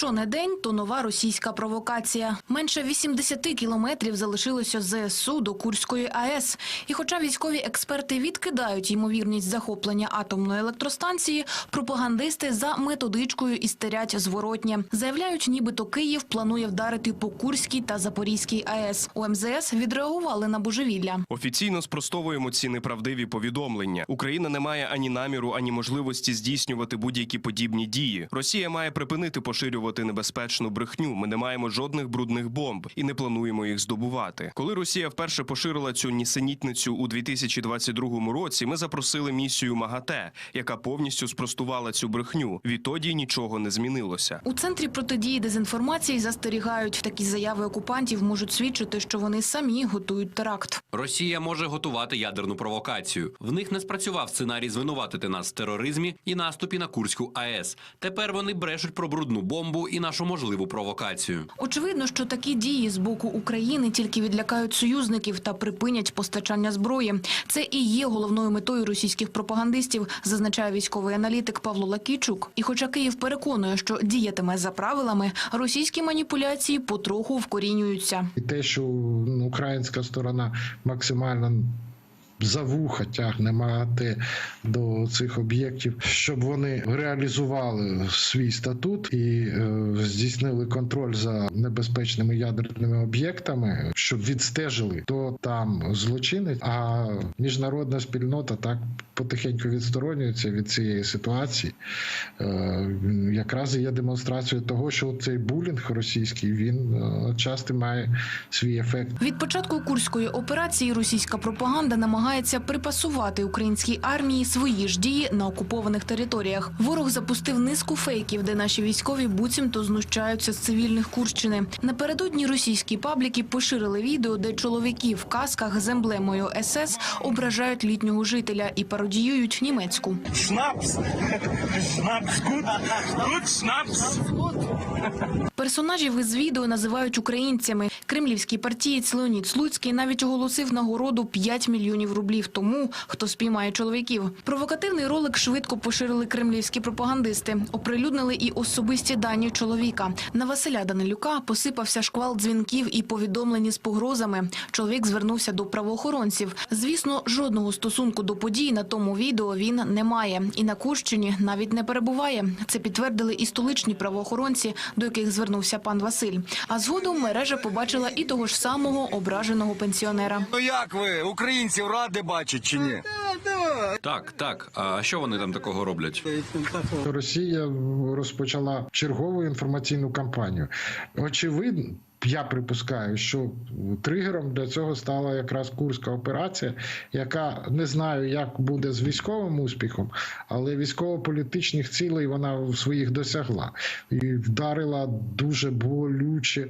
Що не день, то нова російська провокація. Менше 80 кілометрів залишилося з ЗСУ до Курської АЕС. І хоча військові експерти відкидають ймовірність захоплення атомної електростанції, пропагандисти за методичкою істерять зворотнє. Заявляють, нібито Київ планує вдарити по Курській та Запорізькій АЕС. У МЗС відреагували на божевілля. Офіційно спростовуємо ці неправдиві повідомлення. Україна не має ані наміру, ані можливості здійснювати будь-які подібні дії. Росія має припинити поширювати небезпечну брехню. Ми не маємо жодних брудних бомб і не плануємо їх здобувати. Коли Росія вперше поширила цю нісенітницю у 2022 році, ми запросили місію МАГАТЕ, яка повністю спростувала цю брехню. Відтоді нічого не змінилося. У центрі протидії дезінформації застерігають, такі заяви окупантів можуть свідчити, що вони самі готують теракт. Росія може готувати ядерну провокацію. В них не спрацював сценарій звинуватити нас в тероризмі і наступі на Курську АЕС. Тепер вони брешуть про брудну бомбу і нашу можливу провокацію. Очевидно, що такі дії з боку України тільки відлякають союзників та припинять постачання зброї. Це і є головною метою російських пропагандистів, зазначає військовий аналітик Павло Лакійчук. І хоча Київ переконує, що діятиме за правилами, російські маніпуляції потроху вкорінюються. І те, що українська сторона максимально за вуха тягне МАГАТЕ до цих об'єктів, щоб вони реалізували свій статут і е, здійснили контроль за небезпечними ядерними об'єктами, щоб відстежили, хто там злочинець. А міжнародна спільнота так потихеньку відсторонюється від цієї ситуації. Е, якраз є демонстрацією того, що цей булінг російський він е, часто має свій ефект. Від початку курської операції російська пропаганда намагається припасувати українській армії свої ж дії на окупованих територіях. Ворог запустив низку фейків, де наші військові буцімто знущаються з цивільних Курщини. Напередодні російські пабліки поширили відео, де чоловіки в касках з емблемою СС ображають літнього жителя і пародіюють німецьку. Schnaps. Schnaps, gut. Good snaps. Персонажів із відео називають українцями. Кремлівський партієць Леонід Слуцький навіть оголосив нагороду 5 мільйонів рублів тому, хто спіймає чоловіків. Провокативний ролик швидко поширили кремлівські пропагандисти. Оприлюднили і особисті дані чоловіка. На Василя Данилюка посипався шквал дзвінків і повідомлені з погрозами. Чоловік звернувся до правоохоронців. Звісно, жодного стосунку до подій на тому відео він не має. І на Курщині навіть не перебуває. Це підтвердили і столичні правоохоронці, до яких звернувся пан Василь. А згодом мережа побачила і того ж самого ображеного пенсіонера. Ну як ви, українців ради бачать чи ні? Так, так. А що вони там такого роблять? Росія розпочала чергову інформаційну кампанію. Очевидно. Я припускаю, що тригером для цього стала якраз курська операція, яка не знаю, як буде з військовим успіхом, але військово-політичних цілей вона в своїх досягла і вдарила дуже болюче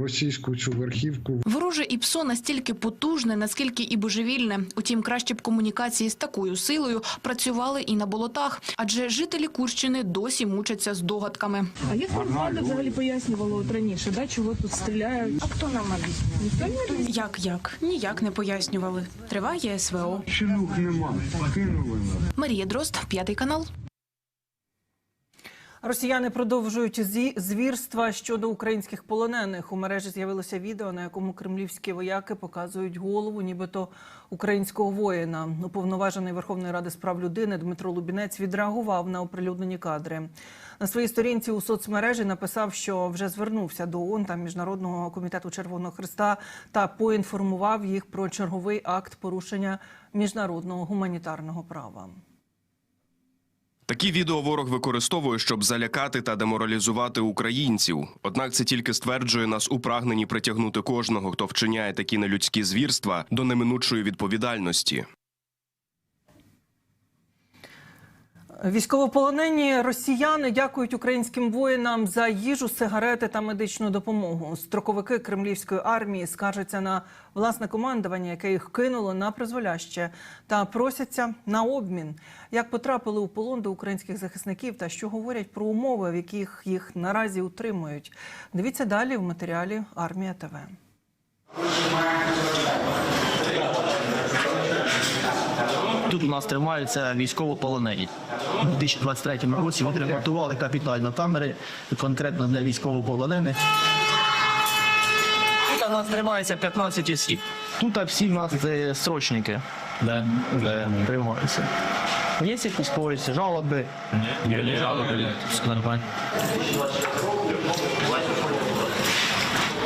російську цю верхівку Вороже ІПСО настільки потужне, наскільки і божевільне. Утім, краще б комунікації з такою силою працювали і на болотах, адже жителі Курщини досі мучаться з догадками. А як вам влада взагалі пояснювала от раніше, да, чого тут стріляють? А хто нам об'яснив? Як як? Ніяк не пояснювали. Триває СВО. Щенок нема, кинули нас. Марія Дрозд, п'ятий канал. Росіяни продовжують звірства щодо українських полонених. У мережі з'явилося відео, на якому кремлівські вояки показують голову, нібито українського воїна. Уповноважений Верховної Ради з прав людини Дмитро Лубінець відреагував на оприлюднені кадри. На своїй сторінці у соцмережі написав, що вже звернувся до ООН та Міжнародного комітету Червоного Христа та поінформував їх про черговий акт порушення міжнародного гуманітарного права. Такі відео ворог використовує, щоб залякати та деморалізувати українців. Однак це тільки стверджує нас у прагненні притягнути кожного, хто вчиняє такі нелюдські звірства, до неминучої відповідальності. Військовополонені росіяни дякують українським воїнам за їжу, сигарети та медичну допомогу. Строковики кремлівської армії скаржаться на власне командування, яке їх кинуло на призволяще, та просяться на обмін. Як потрапили у полон до українських захисників та що говорять про умови, в яких їх наразі утримують. Дивіться далі в матеріалі Армія ТВ. Тут у нас тримаються військовополонені. У 2023 році ми ремонтували капітально камери конкретно для військовополонених. Тут у нас тримається 15 осіб. Тут всі в нас е, срочники де, де тримаються. Є якісь когось жалоби? Ні, жалоби. Нормально.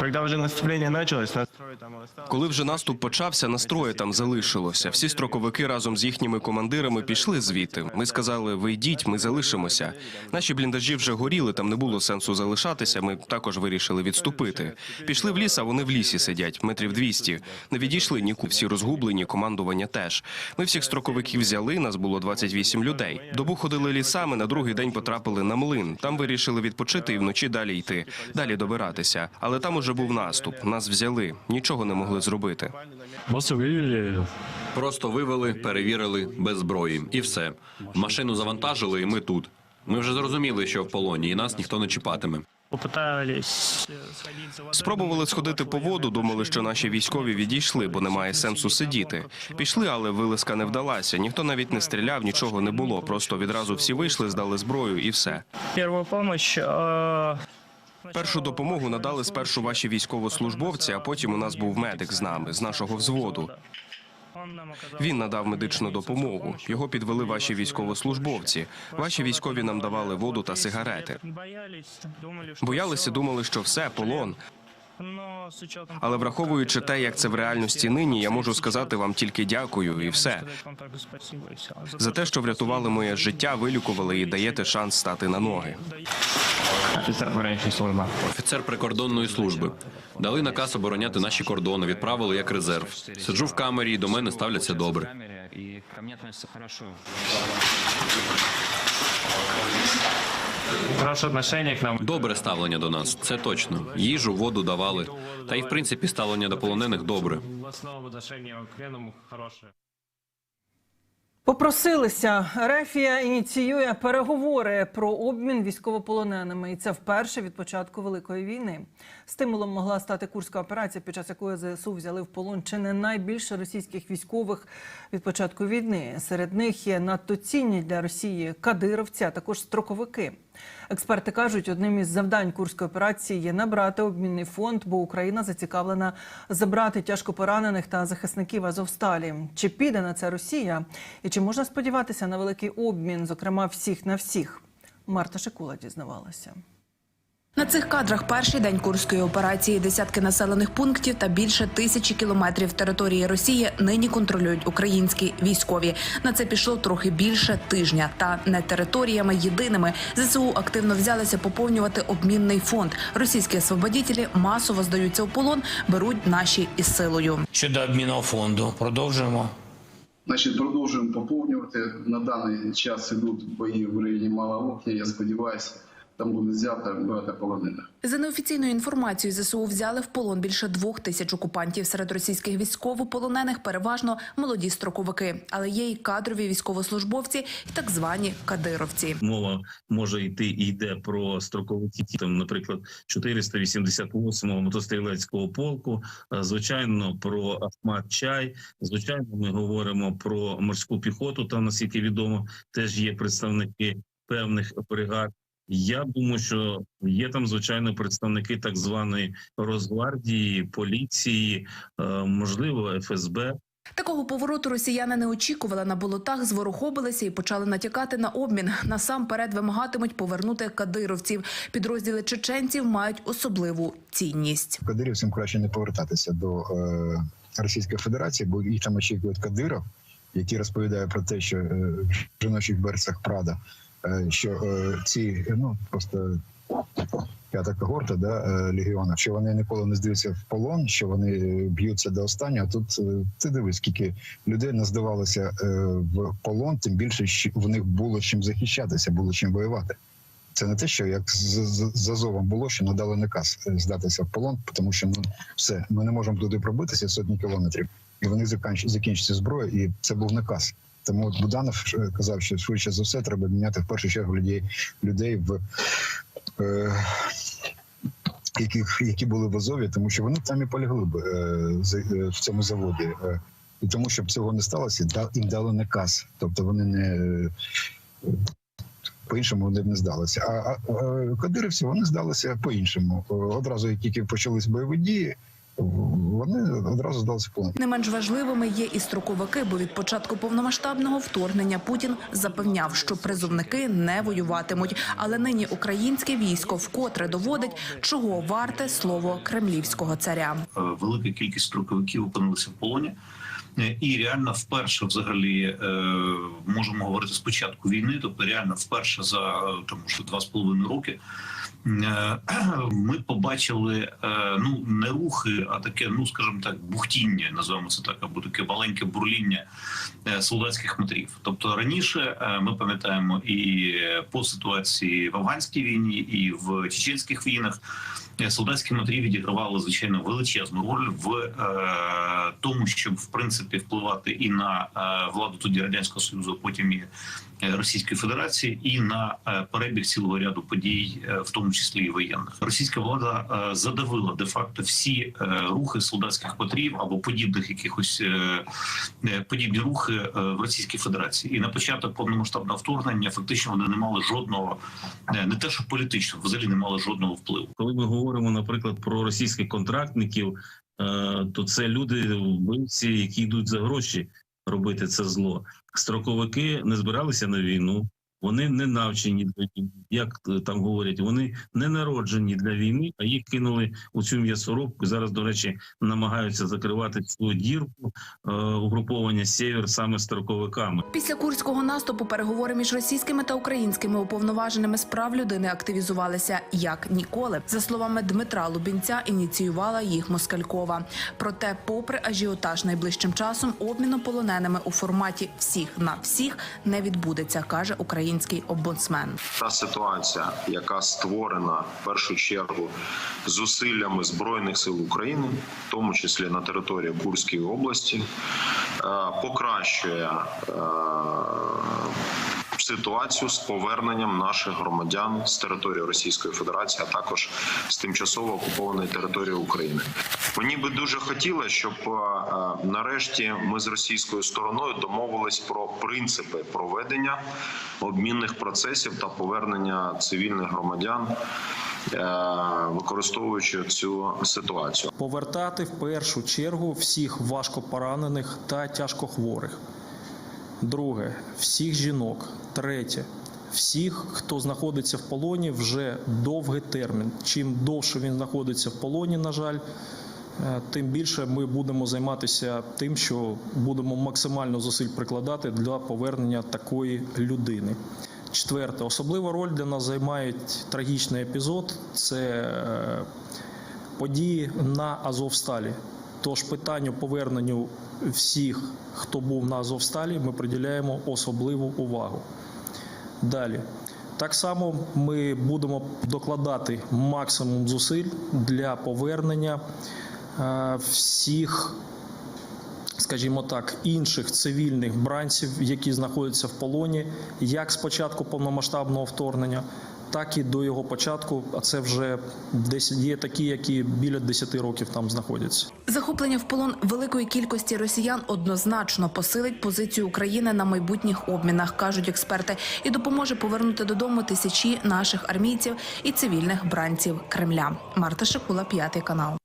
Когда уже наступление началось, настрой там осталось. Коли вже наступ почався, настрої там залишилося. Всі строковики разом з їхніми командирами пішли звідти. Ми сказали: ви йдіть, ми залишимося. Наші бліндажі вже горіли, там не було сенсу залишатися. Ми також вирішили відступити. Пішли в ліс, а вони в лісі сидять, метрів 200. Не відійшли ніку, всі розгублені, командування теж. Ми всіх строковиків взяли, нас було 28 людей. Добу ходили лісами, на другий день потрапили на млин. Там вирішили відпочити і вночі далі йти, далі добиратися. Але там уже був наступ. Нас взяли, нічого не могли зробити. Просто вивели, перевірили без зброї, і все. Машину завантажили, і ми тут. Ми вже зрозуміли, що в полоні, і нас ніхто не чіпатиме. Водой. Спробували сходити по воду, думали, що наші військові відійшли, бо немає сенсу сидіти. Пішли, але вилазка не вдалася. Ніхто навіть не стріляв, нічого не було. Просто відразу всі вийшли, здали зброю і все. Первую помощь. Першу допомогу надали спершу ваші військовослужбовці, а потім у нас був медик з нами, з нашого взводу. Він надав медичну допомогу. Його підвели ваші військовослужбовці. Ваші військові нам давали воду та сигарети. Боялися, думали, що все полон. Але враховуючи те, як це в реальності нині, я можу сказати вам тільки дякую і все. За те, що врятували моє життя, вилікували і даєте шанс стати на ноги. Офіцер прикордонної служби дали наказ обороняти наші кордони, відправили як резерв. Сиджу в камері, і до мене ставляться добре. Добре ставлення до нас, це точно. Їжу, воду давали. Та й в принципі ставлення до полонених добре. Попросилися. Рефія ініціює переговори про обмін військовополоненими, і це вперше від початку великої війни. Стимулом могла стати курська операція, під час якої ЗСУ взяли в полон чи не найбільше російських військових від початку війни. Серед них є надто цінні для Росії кадировці, а також строковики. Експерти кажуть, одним із завдань курської операції є набрати обмінний фонд, бо Україна зацікавлена забрати тяжко поранених та захисників Азовсталі. Чи піде на це Росія? І чи можна сподіватися на великий обмін, зокрема всіх на всіх? Марта Шикула дізнавалася. На цих кадрах перший день курської операції десятки населених пунктів та більше тисячі кілометрів території Росії нині контролюють українські військові. На це пішло трохи більше тижня. Та не територіями єдиними ЗСУ активно взялися поповнювати обмінний фонд. Російські освободітелі масово здаються у полон, беруть наші із силою. Щодо обмінного фонду, продовжуємо. Значить, продовжуємо поповнювати. На даний час ідуть бої в районі Малоокня. Я сподіваюся, там буде взято багато полонених. За неофіційною інформацією, ЗСУ взяли в полон більше двох тисяч окупантів. Серед російських військовополонених переважно молоді строковики, але є і кадрові військовослужбовці, і так звані кадировці. Мова може йти і йде про строковики, там, наприклад, 488-го мотострілецького полку. е, Звичайно, про Ахмат Чай. Звичайно, ми говоримо про морську піхоту. Там, наскільки відомо, теж є представники певних бригад. Я думаю, що є там звичайно представники так званої Росгвардії, поліції, е, можливо, ФСБ. Такого повороту росіяни не очікували на болотах, зворохобилися і почали натякати на обмін. Насамперед вимагатимуть повернути кадировців. Підрозділи чеченців мають особливу цінність. Кадирівцям краще не повертатися до е, Російської Федерації, бо їх там очікують Кадиров, який розповідає про те, що е, в жіночих берцях Прада, що е, ці ну просто п'ята когорта да, е, легіона, що вони ніколи не здаються в полон, що вони б'ються до останнього. Тут е, ти дивись, скільки людей не здавалося е, в полон, тим більше в них було чим захищатися, було чим воювати. Це не те, що як з, Азовом було, що надали наказ е, здатися в полон, тому що ну все, ми не можемо туди пробитися сотні кілометрів, і вони закінчаться зброю, і це був наказ. Тому от Буданов е, казав, що швидше за все треба міняти в першу чергу людей людей в. Е, які, які були в Азові, тому що вони там і полягли б е, е, в цьому заводі. Е, І тому, щоб цього не сталося, їм дали наказ. Тобто вони не е, по-іншому вони б не здалися. А, а, кадирівці вони здалися по-іншому. Одразу, як тільки почались бойові дії, вони одразу здалися полон. Не менш важливими є і строковики, бо від початку повномасштабного вторгнення Путін запевняв, що призовники не воюватимуть. Але нині українське військо вкотре доводить, чого варте слово кремлівського царя. Е, велика кількість строковиків опинилися в полоні. Е, І реально вперше, взагалі, е, можемо говорити з початку війни, тобто реально вперше за тому що два з половиною роки. Ми побачили ну не рухи, а таке, ну скажімо так, бухтіння, називаємо це так, або таке маленьке бурління е, солдатських матерів. Тобто раніше е, ми пам'ятаємо і по ситуації в афганській війні, і в чеченських війнах е, солдатські матері відігравали звичайно величезну роль в тому, щоб в принципі впливати і на владу тоді радянського союзу, потім і Російської Федерації, і на е, перебіг цілого ряду подій, е, в тому числі і воєнних. Російська влада е, задавила де факто всі е, рухи солдатських матерів або подібних якихось е, е, подібні рухи е, в Російській Федерації. І на початок повномасштабного вторгнення фактично вони не мали жодного е, не те, що політичного, взагалі не мали жодного впливу. Коли ми говоримо, наприклад, про російських контрактників, е, то це люди вбивці, які йдуть за гроші робити це зло. Строковики не збиралися на війну. Вони не навчені для війни, як е, там говорять, вони не народжені для війни, а їх кинули у цю м'ясорубку. Зараз, до речі, намагаються закривати цю дірку е, угруповання сєвєр саме строковиками. Після курського наступу переговори між російськими та українськими уповноваженими з прав людини активізувалися як ніколи. За словами Дмитра Лубінця, ініціювала їх Москалькова. Проте, попри ажіотаж найближчим часом, обміну полоненими у форматі всіх на всіх не відбудеться, каже український омбудсмен. та ситуація, яка створена в першу чергу зусиллями збройних сил України, в тому числі на території Курської області, е, покращує е, ситуацію з поверненням наших громадян з території Російської Федерації, а також з тимчасово окупованої території України. Мені би дуже хотілося, щоб е, е, нарешті ми з російською стороною домовились про принципи проведення обмінних процесів та повернення цивільних громадян, е, використовуючи цю ситуацію. повертати в першу чергу всіх важкопоранених та тяжкохворих. Друге, всіх жінок. Третє, всіх, хто знаходиться в полоні вже довгий термін. Чим довше він знаходиться в полоні, на жаль, тим більше ми будемо займатися тим, що будемо максимально зусиль прикладати для повернення такої людини. Четверте, особливу роль для нас займає трагічний епізод. Це е, події на Азовсталі. Тож питанню поверненню всіх, хто був на Азовсталі, ми приділяємо особливу увагу. Далі. Так само ми будемо докладати максимум зусиль для повернення е, всіх, скажімо так, інших цивільних бранців, які знаходяться в полоні, як з початку повномасштабного вторгнення, так і до його початку. А це вже десь є такі, які біля 10 років там знаходяться. Захоплення в полон великої кількості росіян однозначно посилить позицію України на майбутніх обмінах, кажуть експерти, і допоможе повернути додому тисячі наших армійців і цивільних бранців Кремля. Марта Шикула, п'ятий канал.